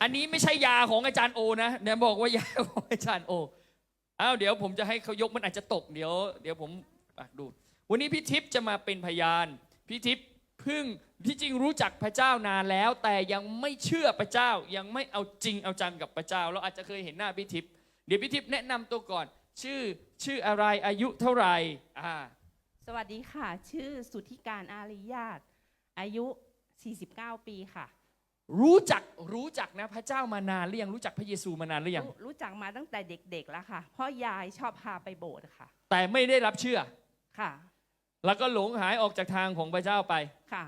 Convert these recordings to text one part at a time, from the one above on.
อันนี้ไม่ใช่ยาของอาจารย์โอนะเดี๋ยวบอกว่ายาของอาจารย์โออ้าวเดี๋ยวผมจะให้เขายกมันอาจจะตกเดี๋ยว เดี๋ยวผมดู วันนี้พี่ทิพย์จะมาเป็นพยาน พี่ทิพย์เพิ่งที่จริงรู้จักพระเจ้านานแล้ว แต่ยังไม่เชื่อพระเจ้ายังไม่เอาจริงเอาจังกับพระเจ้า เราอาจจะเคยเห็นหน้าพี่ทิพย์เดี๋ยวพี่ทิพย์แนะนำตัวก่อน ชื่อชื่ออะไรอายุเท่าไหร่อ่าสวัสดีค่ะ ชื่อสุธิการอาริยาตอายุ 49 ปีค่ะ รู้จักรู้จักนะพระเจ้ามานานหรือยังรู้จักพระเยซูมานานหรือยังรู้รู้จักมาตั้งแต่เด็กๆแล้วค่ะ เพราะยายชอบพาไปโบสถ์ค่ะแต่ไม่ได้รับเชื่อ ค่ะ แล้วก็หลงหายออกจากทางของพระเจ้าไป ค่ะ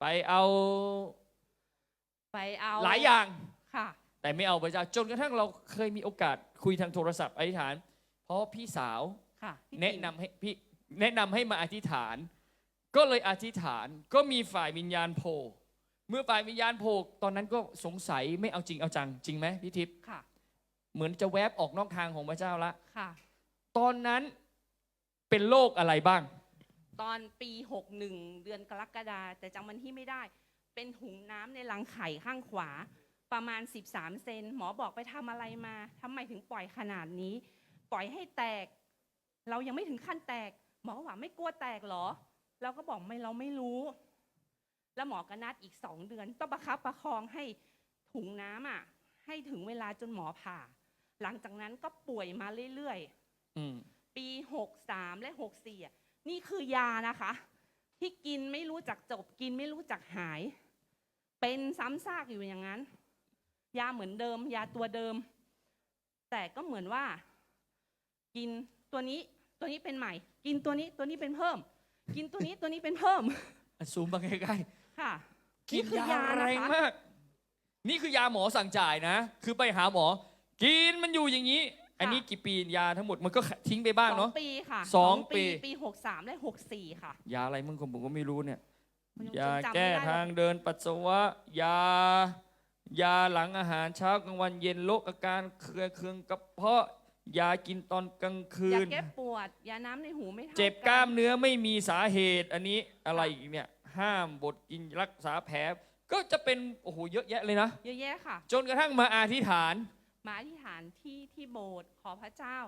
ไปเอาไปเอาหลายอย่างค่ะ แต่ไม่เอาพระเจ้า จนกระทั่งเราเคยมีโอกาสคุยทางโทรศัพท์อธิษฐาน เพราะพี่สาวค่ะพี่แนะติ๋มนำให้พี่แนะนำให้มาอธิษฐาน ก็เลยอธิษฐานก็มีฝ่ายวิญญาณโผล่ เมื่อฝ่ายวิญญาณโผล่ตอนนั้นก็สงสัยไม่เอาจริงเอาจังจริงไหมพี่ทิพย์ค่ะ เหมือนจะแวบออกนอกทางของพระเจ้าละค่ะ ตอนนั้นเป็นโรคอะไรบ้าง ตอนปี61เดือนกรกฎาแต่จำวันที่ไม่ได้ เป็นถุงน้ำในรังไข่ข้างขวา ประมาณ 13 เซนหมอบอกไปทำอะไรมาทำไมถึงปล่อยขนาดนี้ ปล่อยให้แตก เรายังไม่ถึงขั้นแตก หมอก็ว่าไม่กลัวแตกเหรอ เราก็บอกไม่เราไม่รู้ แล้วหมอก็นัดอีกสองเดือน ต้องประคับประคองให้ถุงน้ำอะ ให้ถึงเวลาจนหมอผ่า หลังจากนั้นก็ป่วยมาเรื่อยๆอืมปี63และ64อะนี่คือยานะคะ ที่กินไม่รู้จักจบกินไม่รู้จักหาย เป็นซ้ำซากอยู่อย่างนั้น ยาเหมือนเดิม ยาตัวเดิม แต่ก็เหมือนว่า กินตัวนี้ตัวนี้เป็นใหม่ กินตัวนี้ตัวนี้เป็นเพิ่ม กินตัวนี้ตัวนี้เป็นเพิ่ม อะซูมมาใกล้ ค่ะๆกินคือยาแรงนะคะมาก นี่คือยาหมอสั่งจ่ายนะ คือไปหาหมอ กินมันอยู่อย่างนี้ อันนี้กี่ปียาทั้งหมดมันก็ทิ้งไปบ้างสอเนาะงปีค่ะสองปีปี63และ64ค่ะ ยาอะไรมึงผมก็ไม่รู้เนี่ยมันยังยาจำไม่แก้ได้หรอกทางเดินปัสสาวะ ยายาหลังอาหารเช้ากลางวันเย็นโรคอาการเครือเคืองกระเพาะยากินตอนกลางคืยานแก้ปวดยาน้ำในหูไม่เท่าเจ็บนกล้ามเนื้อไม่มีสาเหตุอันนี้อะไรอีกเนี่ย ห้ามบทกินรักษาแผลก็จะเป็นโอ้โหเยอะแยะเลยนะ เยอะแยะค่ะ จนกระทั่งมาอธิษฐาน มาอธิษฐานที่ที่โบสถ์ขอพระเจ้า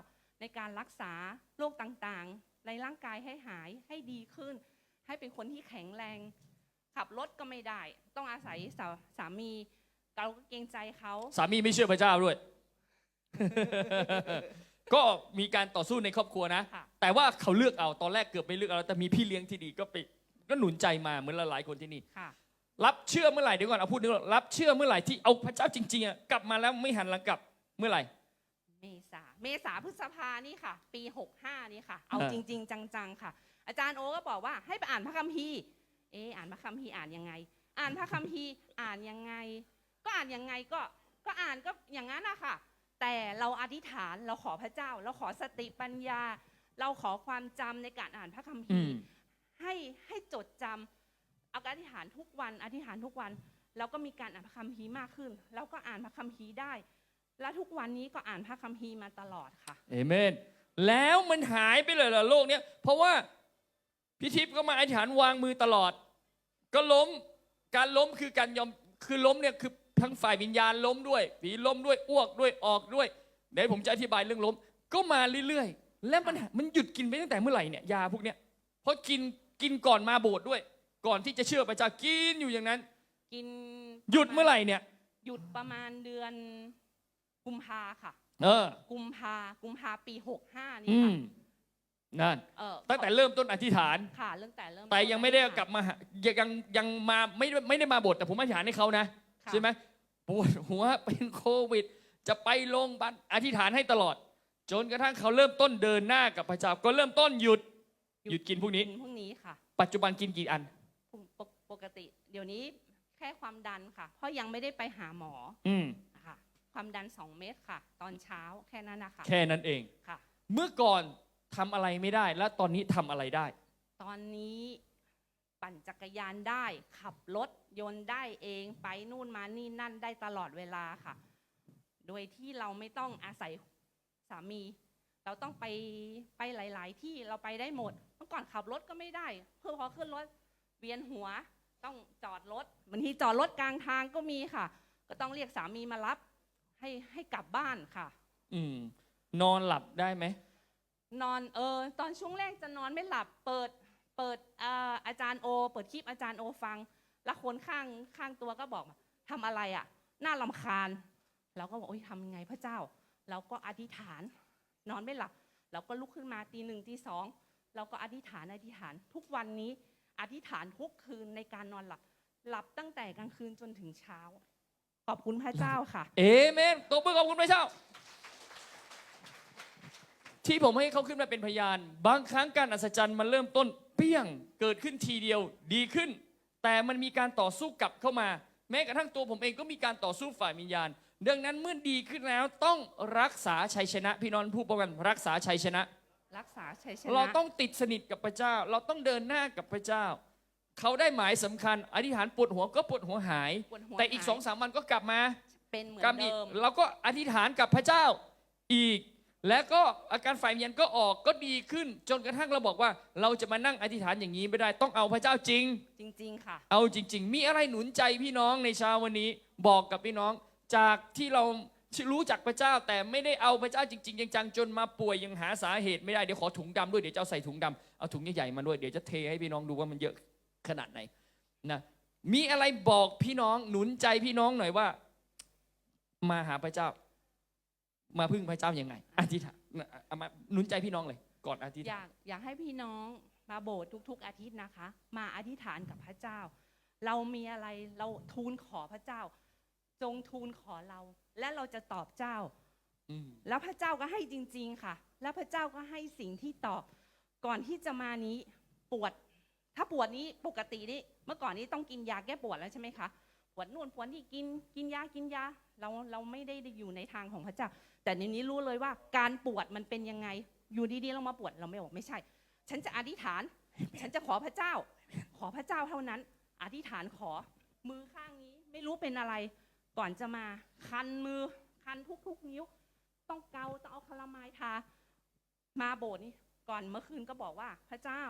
ในการรักษาโรคต่างๆ ในร่างกายให้หายให้ดีขึ้น ให้เป็นคนที่แข็งแรง ขับรถก็ไม่ได้ ต้องอาศัยสาสามีเราก็เกรงใจเขาสามีไม่เชื่อพระเจ้าด้วย ก็มีการต่อสู้ในครอบครัวนะ ค่ะ แต่ว่าเขาเลือกเอาตอนแรกเกือบไม่เลือกเอาแต่มีพี่เลี้ยงที่ดีก็ไป ก็หนุนใจมาเหมือนหลายๆคนที่นี่ค่ะ รับเชื่อเมื่อไหร่เดี๋ยวก่อนเอาพูดนึงก่อนรับเชื่อเมื่อไหร่ที่เอาพระเจ้าจริงๆอะกลับมาแล้วไม่หันหลังกลับเมื่อไหร่ เมษาเมษาพฤษภานี่ค่ะ ปี 65 นี่ค่ะ เอาอ่า จริง ๆ จังๆค่ะ อาจารย์โอก็บอกว่าให้ไปอ่านพระคัมภีร์เอะอ่านพระคัมภีร์อ่านยังไง อ่านพระคัมภีร์อ่านยังไง ก็อ่านยังไงก็ก็อ่านก็อย่างนั้นนะค่ะแต่เราอธิษฐานเราขอพระเจ้า เราขอสติปัญญา เราขอความจำในการอ่านพระคัมภีร์ ให้ให้จดจำเอาการอธิษฐานทุกวัน อธิษฐานทุกวันเราก็มีการอ่านพระคัมภีร์มากขึ้น แล้วก็อ่านพระคัมภีร์ได้ และทุกวันนี้ก็อ่านพระคัมภีร์มาตลอดค่ะเอเมนแล้วมันหายไปเลยเหรอโลกเนี้ยเพราะว่าพี่ทิพย์ก็มาอธิษฐานวางมือตลอด ก็ล้มการล้มคือการยอมคือล้มเนี่ยคือทั้งฝ่ายวิญญาณล้มด้วยผีล้มด้วยอ้วกด้วยออกด้วยเดี๋ยวผมจะอธิบายเรื่องล้ม ก็มาเรื่อยๆ แล้วมันมันหยุดกินไปตั้งแต่เมื่อไหร่เนี่ยยาพวกเนี้ยเพราะกิน กินก่อนมาโบสถ์ด้วย ก่อนที่จะเชื่อพระเจ้ากินอยู่อย่างนั้น กินหยุดเมื่อไหร่เนี่ย หยุดประมาณเดือนกุมภาค่ะ เออ กุมภากุมภาปีหกห้านี่อืค่ะมนั่น เออตั้งแต่เริ่มต้นอธิษฐาน ค่ะเรื่องแต่เริ่มแต่ต้นยังไม่ได้ค่ะกลับมาหายังยังยังมาไม่ได้ไม่ได้มาบทแต่ผมอธิษฐานให้เขานะ ค่ะใช่ไหมปวดหัวเป็นโควิด จะไปโรงพยาบาลอธิษฐานให้ตลอด จนกระทั่งเขาเริ่มต้นเดินหน้ากับพระเจ้าก็เริ่มต้นหยุด หยุดกินพวกนี้ กินพวกนี้ค่ะปัจจุบันกินกี่อันปกปกติ เดี๋ยวนี้แค่ความดันค่ะ เพราะยังไม่ได้ไปหาหมออืมค่ะ ความดัน2เมตรค่ะ ตอนเช้าแค่นั้นนะคะแค่นั้นเอง ค่ะ เมื่อก่อนทำอะไรไม่ได้ แล้วตอนนี้ทำอะไรได้ ตอนนี้ปั่นจักรยานได้ ขับรถยนต์ได้เองไปนู่นมานี่นั่นได้ตลอดเวลาค่ะ โดยที่เราไม่ต้องอาศัยสามี เราต้องไปไปหลาย ๆ ที่เราไปได้หมดเมื่อ ก่อนขับรถก็ไม่ได้เพื่อพอขึ้นรถเวียนหัวต้องจอดรถบางทีจอดรถกลางทางก็มีค่ะ ก็ต้องเรียกสามีมารับ ให้ให้กลับบ้านค่ะ อืม นอนหลับได้ไหมนอนเออตอนช่วงแรกจะนอนไม่หลับเปิดเปิดอ่าอาจารย์โอ เปิดคลิปอาจารย์โอฟัง แล้วคนข้างข้างตัวก็บอกมาทำอะไรอะ่ะน่าลำคาญเราก็บอกโอ้ยทำยังไงพระเจ้า เราก็อธิษฐาน นอนไม่หลับเราก็ลุกขึ้นมาตีหนึ่งตีสอง เราก็อธิษฐานอธิษฐานทุกวันนี้อธิษฐานทุกคืนในการนอนหลับ หลับตั้งแต่กลางคืนจนถึงเช้า ขอบคุณพระเจ้าค่ะ เอเมนตบมือขอบคุณพระเจ้า ที่ผมให้เขาขึ้นมาเป็นพยาน บางครั้งการอัศจรรย์มันเริ่มต้นเปี้ยงเกิดขึ้นทีเดียวดีขึ้น แต่มันมีการต่อสู้กลับเข้ามา แม้กระทั่งตัวผมเองก็มีการต่อสู้ฝ่ายวิญญาณ ดังนั้นเมื่อดีขึ้นแล้วต้องรักษาชัยชนะ พี่น้องผู้ประกันรักษาชัยชนะ รักษาชัยชนะ เราต้องติดสนิทกับพระเจ้า เราต้องเดินหน้ากับพระเจ้า เขาได้หมายสำคัญ อธิษฐานปวดหัวก็ปวดหัวหาย ปวดหัวแต่อีกหาย สองสามวันก็กลับมาเป็นเหมือนกลับอีกเดิม เราก็อธิษฐานกับพระเจ้าอีก แล้วก็อาการฝ่ายวิญญาณก็ออกก็ดีขึ้น จนกระทั่งเราบอกว่า เราจะมานั่งอธิษฐานอย่างนี้ไม่ได้ต้องเอาพระเจ้าจริง จริง ๆ ค่ะ เอาจริง ๆ มีอะไรหนุนใจพี่น้องในเช้าวันนี้ บอกกับพี่น้องจากที่เรา รู้จักพระเจ้าแต่ไม่ได้เอาพระเจ้าจริงๆจังๆจนมาป่วยยังหาสาเหตุไม่ได้เดี๋ยวขอถุงดำด้วยเดี๋ยวจะเอาใส่ถุงดำเอาถุงใหญ่ๆมาด้วยเดี๋ยวจะเทให้พี่น้องดูว่ามันเยอะขนาดไหนนะมีอะไรบอกพี่น้องหนุนใจพี่น้องหน่อยว่า มาหาพระเจ้า มาพึ่งพระเจ้ายังไงอธิษฐานเอามาหนุนใจพี่น้องเลย ก่อนอธิษฐานยากอยากให้พี่น้องมาโบสถ์ทุก ๆ อาทิตย์นะคะ มาอธิษฐานกับพระเจ้า เรามีอะไรเราทูลขอพระเจ้า จงทูลขอเรา และเราจะตอบเจ้าอืมแล้วพระเจ้าก็ให้จริง ๆค่ะ แล้วพระเจ้าก็ให้สิ่งที่ตอบก่อนที่จะมานี้ปวด ถ้าปวดนี้ปกตินี่เมื่อก่อนนี้ต้องกินยาแก้ปวดแล้วใช่ไหมคะปวดนู่นปวดนี่กินกินยากินยาเราเราไม่ได้อยู่ในทางของพระเจ้า แต่ในนี้รู้เลยว่าการปวดมันเป็นยังไง อยู่ดีๆเรามาปวดเราไม่บอกไม่ใช่ ฉันจะอธิษฐาน ฉันจะขอพระเจ้า ขอพระเจ้าเท่านั้น อธิษฐานขอมือข้างนี้ไม่รู้เป็นอะไร ก่อนจะมาคันมือคันทุกๆนิ้ว ต้องเกาต้องเอาคาราไมายทา มาโบสถ์นี่ก่อนเมื่อคืนก็บอกว่าพระเจ้า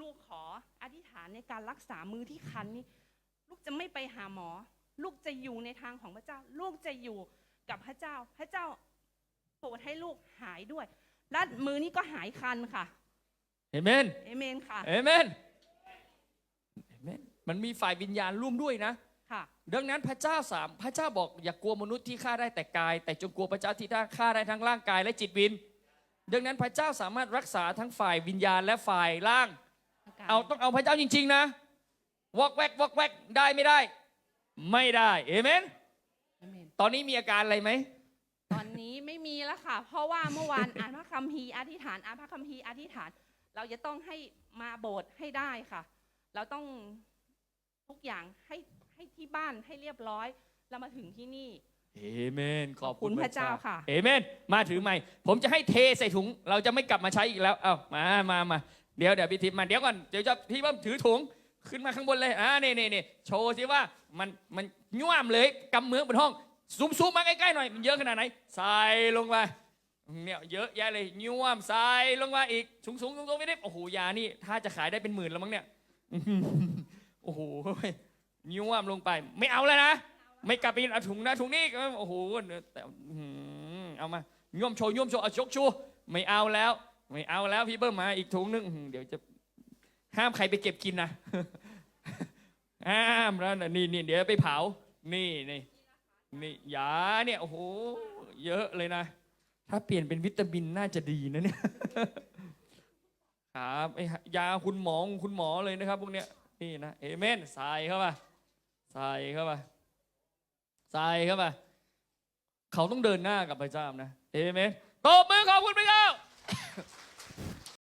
ลูกขออธิษฐานในการรักษามือที่คันนี่ลูกจะไม่ไปหาหมอ ลูกจะอยู่ในทางของพระเจ้า ลูกจะอยู่กับพระเจ้า พระเจ้าโปรดให้ลูกหายด้วย และมือนี้ก็หายคันค่ะเอเมนเอเมนค่ะเอเมนเอเมนมันมีฝ่ายวิญญาณร่วมด้วยนะค่ะ ดังนั้นพระเจ้าสามพระเจ้าบอกอย่ากลัวมนุษย์ที่ฆ่าได้แต่กาย แต่จงกลัวพระเจ้าที่ฆ่าได้ทั้งร่างกายและจิตวิญดังนั้นพระเจ้าสามารถรักษาทั้งฝ่ายวิญญาณและฝ่ายร่าง เอาต้องเอาพระเจ้าจริง ๆ นะวอกแวกวอกแวกได้ไม่ได้ ไม่ได้เอเมนเอเมนตอนนี้มีอาการอะไรไหมตอนนี้ไม่มีแล้วค่ะ เพราะว่าเมื่อวานอ่านพระคัมภีร์อธิษฐานอ่านพระคัมภีร์อธิษฐาน เราจะต้องให้มาโบสถ์ให้ได้ค่ะ เราต้องทุกอย่างให้ ให้ที่บ้านให้เรียบร้อย แล้วมาถึงที่นี่ เอเมน ขอบขอบคุคุณณพระเจ้าค่ะ เอเมน มาถือไม้ผมจะให้เทใส่ถุง เราจะไม่กลับมาใช้อีกแล้ว เอ้ามามามาเดี๋ยวเดี๋ยวพี่ทิพย์มา เดี๋ยวก่อน เดี๋ยวจะพี่เบิ้มถือถุง ขึ้นมาข้างบนเลย อ่านี่นี่นี่โชว์สิว่ามันมันย่วมเลยกำเมืองบนห้อง ซูมซูมมาใกล้ๆหน่อย มันเยอะขนาดไหน ใส่ลงไป เนี่ยเยอะแยะเลยย่วมใส่ลงมาอีก สูงสูงสูงสูงไม่ได้โอ้โหยานี่ ถ้าจะขายได้เป็นหมื่นแล้วมั้งเนี่ย โอ้โห ย่วมลงไป ไม่เอาแล้วนะ ไม่กลับไปเอาถุงนะถุงนี้โอ้โหแต่เอามาย่วมโชว์ย่วมโชว์เอาชกชูไม่เอาแล้ว ไม่เอาแล้วพี่เบิ้มมาอีกถุงนึงเดี๋ยวจะห้ามใครไปเก็บกินนะห้ามแล้วนะนี่นี่เดี๋ยวไปเผา นี่นี่นี่ยาเนี่ยโอ้โหเยอะเลยนะ ถ้าเปลี่ยนเป็นวิตามินน่าจะดีนะเนี่ยครับไอยาคุณหมอคุณหมอเลยนะครับ พวกเนี้ยนี่นะเอเมนใส่เข้ามา ใส่เข้ามาใส่เข้ามาเขาต้องเดินหน้ากับพระเจ้านะเอเมนตบมือขอบคุณพระเจ้า